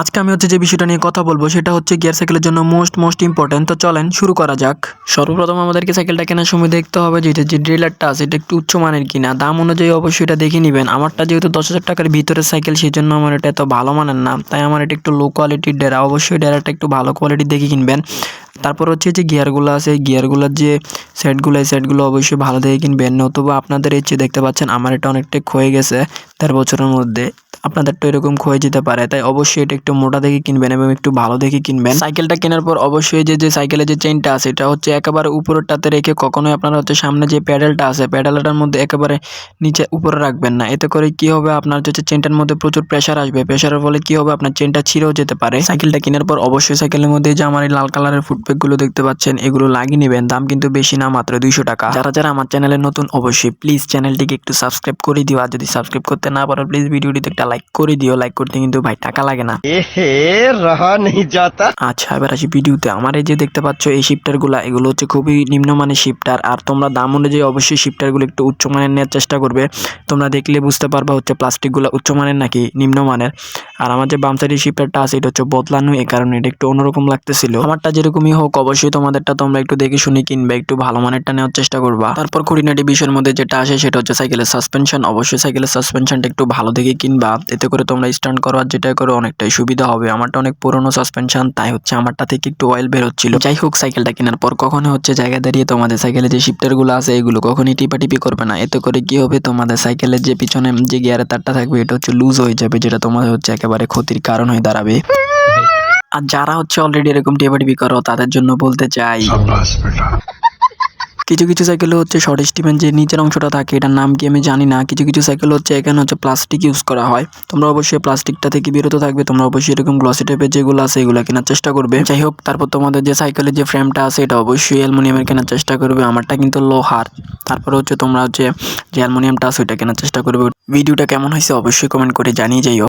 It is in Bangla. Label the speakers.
Speaker 1: আজকে আমি হচ্ছে যে বিষয়টা নিয়ে কথা বলব, সেটা হচ্ছে গিয়ার সাইকেলের জন্য মোস্ট মোস্ট ইম্পর্টেন্ট তো চলেন, শুরু করা যাক। সর্বপ্রথম আমাদেরকে সাইকেলটা কেনার সময় দেখতে হবে যে যে ড্রিলারটা আছে, এটা একটু উচ্চ মানের কিনা। দাম অনুযায়ী অবশ্যই এটা দেখে নেবেন। আমারটা যেহেতু দশ হাজার টাকার ভিতরের সাইকেল সেই জন্য আমার এটা এত ভালো মানের না। তাই আমার এটা একটু লো কোয়ালিটির ডেরা অবশ্যই ডেরাটা একটু ভালো কোয়ালিটির দেখে কিনবেন। তারপর হচ্ছে যে গিয়ারগুলো আছে গিয়ারগুলোর যে সেটগুলো এই সেটগুলো অবশ্যই ভালো দেখে কিনবেন। নতুবা আপনাদের যে দেখতে পাচ্ছেন, আমার এটা অনেকটাই ক্ষয়ে গেছে তেরো বছরের মধ্যে। আপনাদের তো এরকম ক্ষয়ে যেতে পারে। তাই অবশ্যই এটা একটু মোটা দেখে কিনবেন এবং একটু ভালো দেখে কিনবেন। সাইকেলটা কেনার পর অবশ্যই যে যে সাইকেলের যে চেনটা আছে, এটা হচ্ছে একেবারে উপরেরটাতে রেখে কখনোই আপনারা হচ্ছে সামনে যে প্যাডেলটা আছে, প্যাডেলটার মধ্যে একেবারে নিচে উপরে রাখবেন না। এতে করে কি হবে? আপনার হচ্ছে চেনটার মধ্যে প্রচুর প্রেশার আসবে। প্রেশারের ফলে কি হবে? আপনার চেনটা ছিঁড়েও যেতে পারে। সাইকেলটা কেনার পর অবশ্যই সাইকেলের মধ্যে যে আমার এই লাল কালারের ফুটপ্যাকগুলো দেখতে পাচ্ছেন, এগুলো লাগিয়ে নেবেন। দাম কিন্তু বেশি না, মাত্র দুইশো টাকা। যারা যারা আমার চ্যানেলে নতুন, অবশ্যই প্লিজ চ্যানেলটিকে একটু সাবস্ক্রাইব করে দিও। আর যদি সাবস্ক্রাইব করতে না পারো প্লিজ ভিডিওটিতে একটা লাইক করে দিও লাইক করতে কিন্তু ভাই টাকা লাগে না। আচ্ছা এবার আসি ভিডিওতে। আমার এই যে দেখতে পাচ্ছ এই শিফটারগুলা এগুলো হচ্ছে খুবই নিম্নমানের শিফটার আর তোমরা দাম অনুযায়ী অবশ্যই শিফটারগুলো একটু উচ্চ মানের নেওয়ার চেষ্টা করবে। তোমরা দেখলে বুঝতে পারবা হচ্ছে উচ্চ মানের নাকি নিম্নমানের। আর আমার যে বামসারি শিফটারটা আছে এটা হচ্ছে বদলানো এই কারণে এটা একটু অন্যরকম লাগতেছিল। আমারটা যেরকমই হোক অবশ্যই তোমাদেরটা তোমরা একটু দেখে শুনে কিনবে একটু ভালো মানেরটা নেওয়ার চেষ্টা করবা। তারপর খুঁটিনাটি বিষয়ের মধ্যে যেটা আসে সেটা হচ্ছে সাইকেলের সাসপেনশন অবশ্যই সাইকেলের সাসপেনশনটা একটু ভালো দেখে কিনবা। এতে করে তোমরা স্ট্যান্ড করো আর যেটা করো অনেকটাই সুবিধা হবে। আমারটা অনেক পুরনো সাসপেনশন তাই হচ্ছে আমারটা থেকে একটু অয়েল বের হচ্ছিল। যাই হোক সাইকেলটা কেনার পর কখনো হচ্ছে জায়গা দাঁড়িয়ে তোমাদের সাইকেলে যে শিফটারগুলো আছে, এগুলো কখনই টিপাটিপি করবে না। এতে করে কি হবে, তোমাদের সাইকেলের যে পিছনে যে গিয়ারের তারটা থাকবে, এটা হচ্ছে লুজ হয়ে যাবে, যেটা তোমাদের হচ্ছে একেবারে ক্ষতির কারণ হয়ে দাঁড়াবে। আর যারা হচ্ছে অলরেডি এরকম টিপাটিপি করো, তাদের জন্য বলতে চাই কিছু কিছু সাইকেলে হচ্ছে শর্ট স্টিমের যে নিচের অংশটা থাকে, এটার নাম কি আমি জানি না। কিছু কিছু সাইকেল হচ্ছে এখানে হচ্ছে প্লাস্টিক ইউজ করা হয়। তোমরা অবশ্যই প্লাস্টিকটা থেকে বিরত থাকবে, তোমরা অবশ্যই এরকম গ্লসি টাইপের যেগুলো আছে এগুলো কেনার চেষ্টা করবে। যাই হোক, তারপর তোমাদের যে সাইকেলের যে ফ্রেমটা আছে, এটা অবশ্যই অ্যালুমিনিয়ামের কেনার চেষ্টা করবে। আমারটা কিন্তু লোহার। তারপরে হচ্ছে তোমরা হচ্ছে যে অ্যালুমিনিয়ামটা আছে, ওইটা কেনার চেষ্টা করবে। ভিডিওটা কেমন হয়েছে অবশ্যই কমেন্ট করে জানিয়ে যাইও।